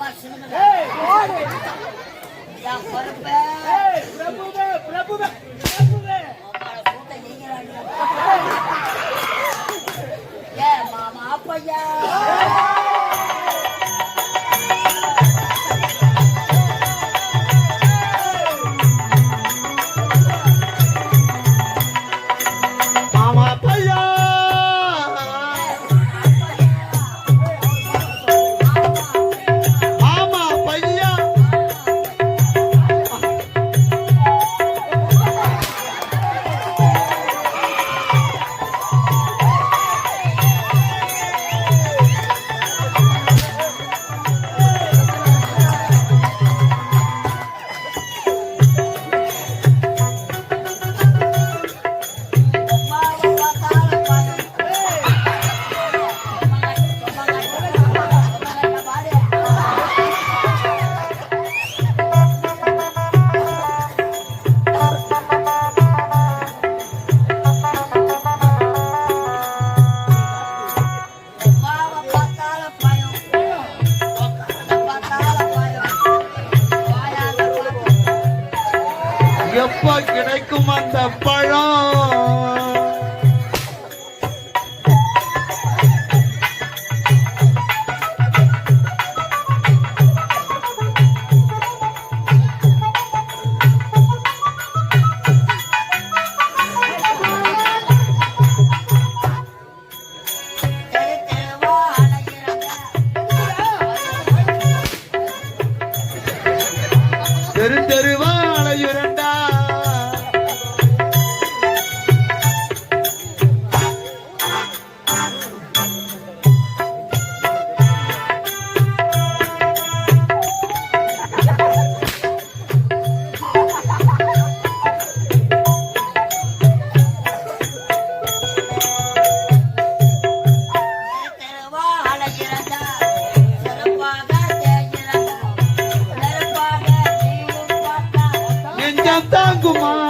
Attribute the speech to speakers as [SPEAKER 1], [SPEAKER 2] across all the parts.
[SPEAKER 1] சும்மா சிறுமலை பொறுப்பே.
[SPEAKER 2] பிரபுவே பிரபுவே பிரபுவே.
[SPEAKER 1] கூட்ட நீங்க ஏ மாமா
[SPEAKER 3] பையா. எப்ப கிடைக்கும் அந்த பழம்?
[SPEAKER 2] 打过吗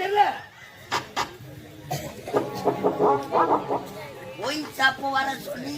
[SPEAKER 2] தெரியல.
[SPEAKER 1] ஒயின் சாப்பு வர சொல்லி.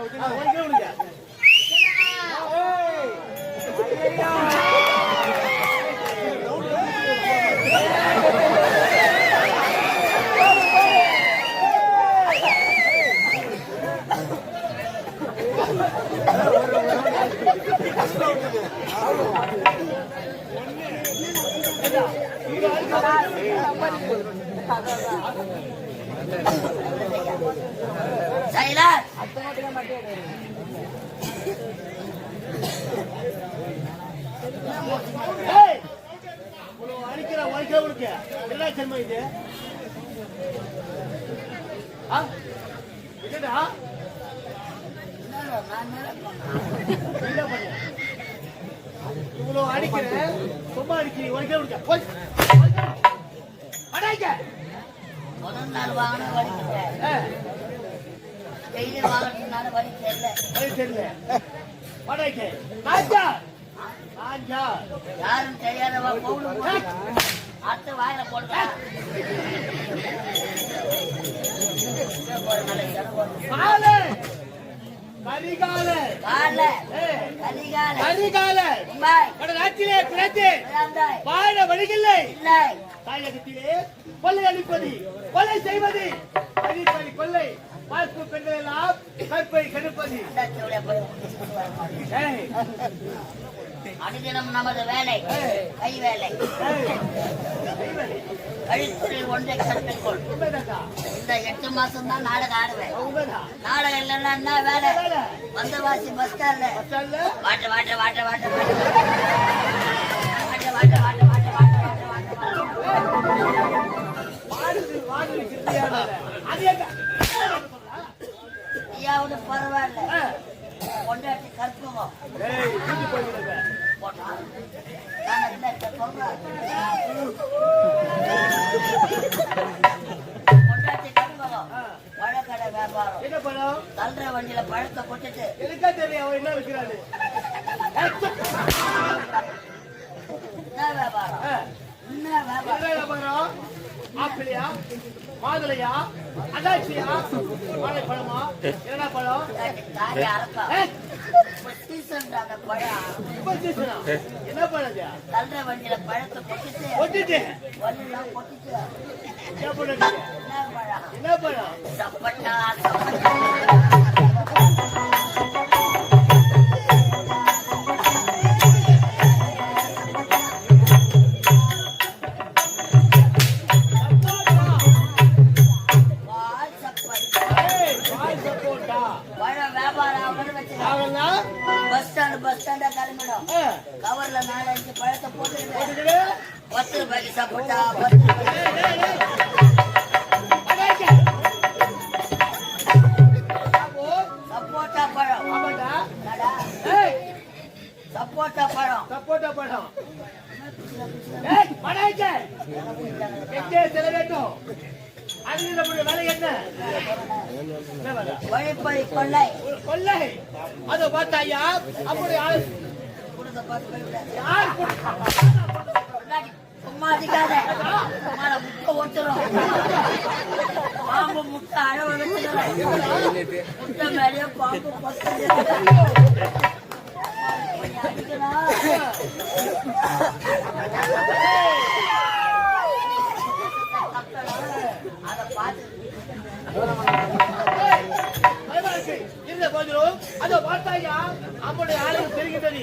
[SPEAKER 2] Say
[SPEAKER 1] that!
[SPEAKER 2] అత్తమాటిగా మట్టి அடிக்கிற வாழ்க்கை என்ன ஜென்ம இது? என்னடா? இவ்வளவு அடிக்கிறேன் சும்மா அடிக்கிறீங்க உனக்கே. கொடுக்க போய். அடைக்க
[SPEAKER 1] முதல் நாள் வாங்கின வடிக்கிறேன் வெளியில வாங்கணும்னாலும் வழி தெரியல.
[SPEAKER 2] வழி தெரியல. வடக்கு. ராஜா. ராஜா.
[SPEAKER 1] யாரும் தெரியாதவா போகணும்? அடுத்த வாயில போடுறா
[SPEAKER 2] காலை. கரிகால கொள்ளை அளிப்பது கொலை செய்வது. கொள்ளை. வாய்ப்பு பெண்களெல்லாம் கற்பை கெடுப்பது.
[SPEAKER 1] அனுதினம் நமது வேலை கை வேலை. கழித்துறையில் ஒன்றை
[SPEAKER 2] கற்பிக்கொள்
[SPEAKER 1] இந்த எட்டு மாசம் தான் நாடகம் ஆடுவேன். நாடகம் இல்லைன்னா வேலை? வந்தவாசி பஸ் ஸ்டாண்ட்ல water
[SPEAKER 2] water water water water என்ன பழம்
[SPEAKER 1] தள்ளுற வண்டியில பழத்தை கொட்டிட்டு
[SPEAKER 2] எனக்கா தெரியும் அவன் என்ன இருக்கிறாரு
[SPEAKER 1] என்ன வியாபாரம்? என்ன வியாபாரம்?
[SPEAKER 2] ஆப்பிளியா? மாதுளையா? அதாச்சியா வாழை பழமா?
[SPEAKER 1] என்ன பழம்.
[SPEAKER 2] என்ன பழம்
[SPEAKER 1] தள்ளுற வண்டியில பழத்தை கொட்டிட்டு கொட்டிட்டு கொட்டிட்டு
[SPEAKER 2] என்ன
[SPEAKER 1] பழம் சப்பட்டா பத்து ரூபாய்க்கு சாப்பிட்டா பத்து ரூபாய்க்கு சப்போட்டா பழம் சப்போட்டா பழம்
[SPEAKER 2] ஏய் படாய்க்க எங்கே? செலவேட்டும் அதில் நம்முடைய வேலை என்ன?
[SPEAKER 1] உழைப்பை கொள்ளை.
[SPEAKER 2] கொள்ளை. அதை
[SPEAKER 1] பாம்பு முட்டை அளவு முட்டை மேலேயே பாம்பு
[SPEAKER 2] இருந்த போதிலும் அதை பார்த்தாயா நம்முடைய ஆளுக்கு தெரிகின்றது